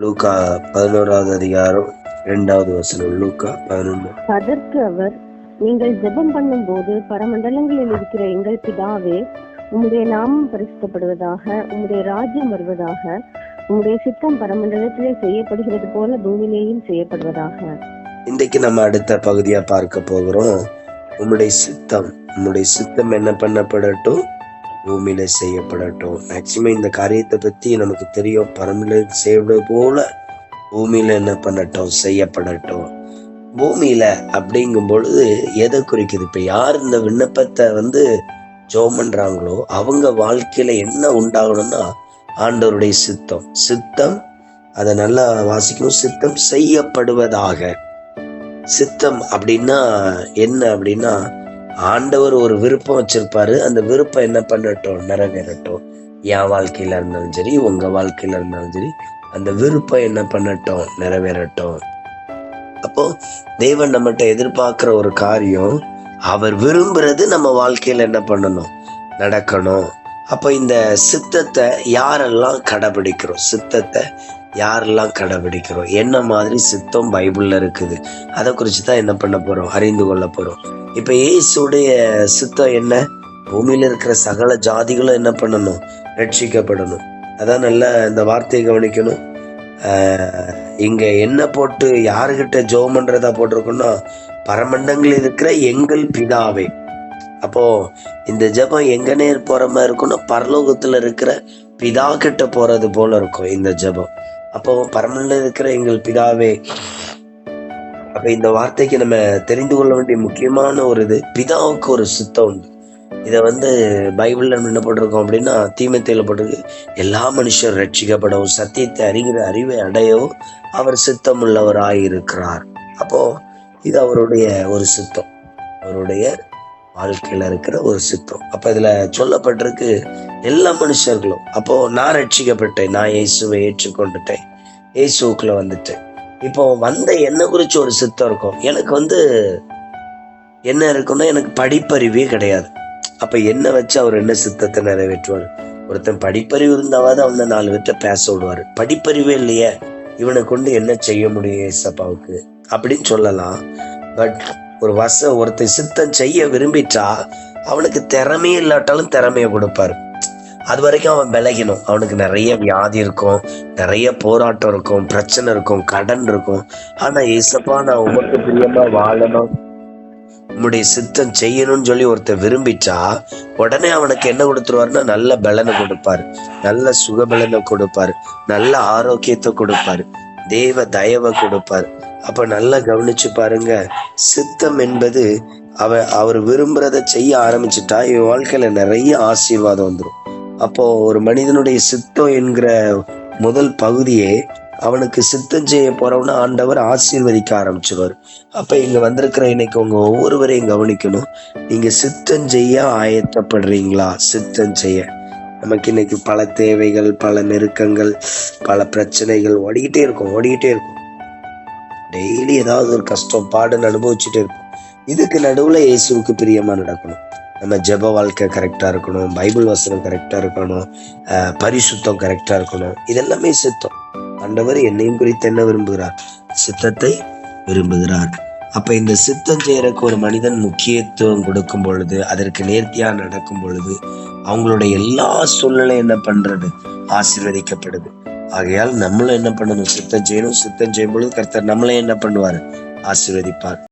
லூக்கா பதினோராவது அதிகாரம் இரண்டாவது வசனம். லூக்கா பதினொன்று. அதற்கு அவர் நீங்கள் ஜெபம் பண்ணும்போது பரமண்டலங்களில் இருக்கிற எங்கள் பிதாவே உம்முடைய நாமம் பரிசுத்தப்படுவதாக உம்முடைய ராஜ்யம் வருவதாக உம்முடைய சித்தம் பரமண்டலத்திலே செய்யப்படுகிறது போல பூமியிலேயும் செய்யப்படுவதாக. இன்றைக்கு நம்ம அடுத்த பகுதியா பார்க்க போகிறோம். உம்முடைய சித்தம் உம்முடைய சித்தம் என்ன பண்ணப்படட்டும்? பூமியில செய்யப்படட்டும். மேக்சிமம் இந்த காரியத்தை பத்தி நமக்கு தெரியும். பரமல செய்வது போல பூமியில என்ன பண்ணட்டும்? செய்யப்படட்டும். பூமியில அப்படிங்கும் பொழுது எதை குறிக்குது? இப்ப யார் இந்த விண்ணப்பத்தை வந்து ஜோம் பண்றாங்களோ அவங்க வாழ்க்கையில என்ன உண்டாகணும்னா ஆண்டவருடைய சித்தம். சித்தம் அதை நல்லா வாசிக்கணும். சித்தம் செய்யப்படுவதாக. சித்தம் அப்படின்னா என்ன அப்படின்னா ஆண்டவர் ஒரு விருப்பம் வச்சிருப்பாரு. அந்த விருப்பம் என்ன பண்ணட்டும்? நிறைவேறட்டும். என் வாழ்க்கையில இருந்தாலும் சரி உங்க வாழ்க்கையில இருந்தாலும் சரி அந்த விருப்பம் என்ன பண்ணட்டும்? நிறைவேறட்டும். அப்போ தேவன் நம்மகிட்ட எதிர்பார்க்கிற ஒரு காரியம் அவர் விரும்புறது நம்ம வாழ்க்கையில என்ன பண்ணணும்? நடக்கணும். அப்போ இந்த சித்தத்தை யாரெல்லாம் கடைபிடிக்கிறோம்? சித்தத்தை யாரெல்லாம் கடைபிடிக்கிறோம்? என்ன மாதிரி சித்தம் பைபிள்ல இருக்குது? அதை குறித்து தான் என்ன பண்ண போறோம்? அறிந்து கொள்ள போறோம். இப்ப இயேசுடைய சித்தம் என்ன? பூமியில இருக்கிற சகல ஜாதிகளும் என்ன பண்ணணும்? ரட்சிக்கப்படணும். அதான் நல்லா இந்த வார்த்தையை கவனிக்கணும். இங்கே இங்க என்ன போட்டு யாருகிட்ட ஜோம் பண்ணுறதா போட்டிருக்கோம்னா பரமண்டங்களில் இருக்கிற எங்கள் பிதாவே. அப்போ இந்த ஜெபம் எங்கனே போற மாதிரி இருக்கும்னா பரலோகத்துல இருக்கிற பிதா கிட்ட போறது போல இருக்கும் இந்த ஜெபம். அப்போ பரமண்டல இருக்கிற எங்கள் பிதாவே அப்ப இந்த வார்த்தைக்கு நம்ம தெரிந்து கொள்ள வேண்டிய முக்கியமான ஒரு இது பிதாவுக்கு ஒரு சித்தம் உண்டு. இதை வந்து பைபிள்ல நம்ம என்ன போட்டிருக்கோம் அப்படின்னா தீமத்தையில போட்டிருக்கு. எல்லா மனுஷர் ரட்சிக்கப்படவும் சத்தியத்தை அறிகிற அறிவை அடையவும் அவர் சித்தம் உள்ளவராக இருக்கிறார். அப்போ இது அவருடைய ஒரு சித்தம். அவருடைய வாழ்க்கையில இருக்கிற ஒரு சித்தம். அப்ப இதுல சொல்லப்பட்டிருக்கு எல்லா மனுஷர்களும் அப்போ நான் ரட்சிக்கப்பட்டேன் நான் இயேசுவை ஏற்றுக்கொண்டுட்டேன் இயேசுக்குள்ள வந்துட்டேன். இப்போ வந்த என்ன குறிச்சு ஒரு சித்தம் இருக்கும். எனக்கு வந்து என்ன இருக்குன்னா எனக்கு படிப்பறிவே கிடையாது. அப்ப என்ன வச்சு அவர் என்ன சித்தத்தை நிறைவேற்றுவார்? ஒருத்தன் படிப்பறிவு இருந்தாவது அவனை நாலு பேர்த்த பேச விடுவாரு. படிப்பறிவே இல்லையே இவனை கொண்டு என்ன செய்ய முடியும் ஏசப்பாவுக்கு? அப்படின்னு சொல்லலாம். பட் ஒரு வச ஒருத்தன் சித்தம் செய்ய விரும்பிட்டா அவனுக்கு திறமையே இல்லாட்டாலும் திறமையை கொடுப்பாரு. அது வரைக்கும் அவன் விளையணும் அவனுக்கு நிறைய வியாதி இருக்கும் நிறைய போராட்டம் இருக்கும் பிரச்சனை இருக்கும் கடன் இருக்கும். ஆனா ஏசப்பா நான் உமக்கு பிரியமா வாழணும். உம்முடைய சித்தம் செய்யணும்னு சொல்லி ஒருத்தர் விரும்பிச்சா உடனே அவனுக்கு என்ன கொடுத்துருவாருன்னா நல்ல பலனை கொடுப்பாரு. நல்ல சுகபலனை கொடுப்பாரு. நல்ல ஆரோக்கியத்தை கொடுப்பாரு. தேவ தயவை கொடுப்பாரு. அப்ப நல்லா கவனிச்சு பாருங்க சித்தம் என்பது அவ அவர் விரும்புறத செய்ய ஆரம்பிச்சுட்டா இவன் வாழ்க்கையில நிறைய ஆசீர்வாதம் வந்துடும் அப்போ ஒரு மனிதனுடைய சித்தம் என்கிற முதல் பகுதியே அவனுக்கு சித்தம் செய்ய போறவன ஆண்டவர் ஆசீர்வதிக்க ஆரம்பிச்சிருவார் அப்ப இங்க வந்திருக்கிற இன்னைக்கு உங்க ஒவ்வொருவரையும் கவனிக்கணும். நீங்க சித்தம் செய்ய ஆயத்தப்படுறீங்களா? சித்தம் செய்ய. நமக்கு இன்னைக்கு பல தேவைகள் பல நெருக்கங்கள் பல பிரச்சனைகள் ஓடிக்கிட்டே இருக்கும் ஓடிக்கிட்டே இருக்கும். டெய்லி ஏதாவது ஒரு கஷ்டம் பாடுன்னு அனுபவிச்சுட்டே இருக்கும். இதுக்கு நடுவுல இயேசுவுக்கு பிரியமா நடக்கணும். நம்ம ஜெப வாழ்க்கை கரெக்டாக இருக்கணும் பைபிள் வசனம் கரெக்டாக இருக்கணும் பரிசுத்தம் கரெக்டாக இருக்கணும். இதெல்லாமே சித்தம். ஆண்டவர் என்னையும் குறித்து என்ன விரும்புகிறார்? சித்தத்தை விரும்புகிறார். அப்போ இந்த சித்தம் செய்கிறக்கு ஒரு மனிதன் முக்கியத்துவம் கொடுக்கும் பொழுது அதற்கு நேர்த்தியாக நடக்கும் பொழுது அவங்களுடைய எல்லா சூழ்நிலையும் என்ன பண்ணுறது ஆசீர்வதிக்கப்படுது. ஆகையால் நம்மளும் என்ன பண்ணணும்? சித்தம் செய்யணும். சித்தம் செய்யும் பொழுது கர்த்தர் நம்மளே என்ன பண்ணுவார்? ஆசீர்வதிப்பார்.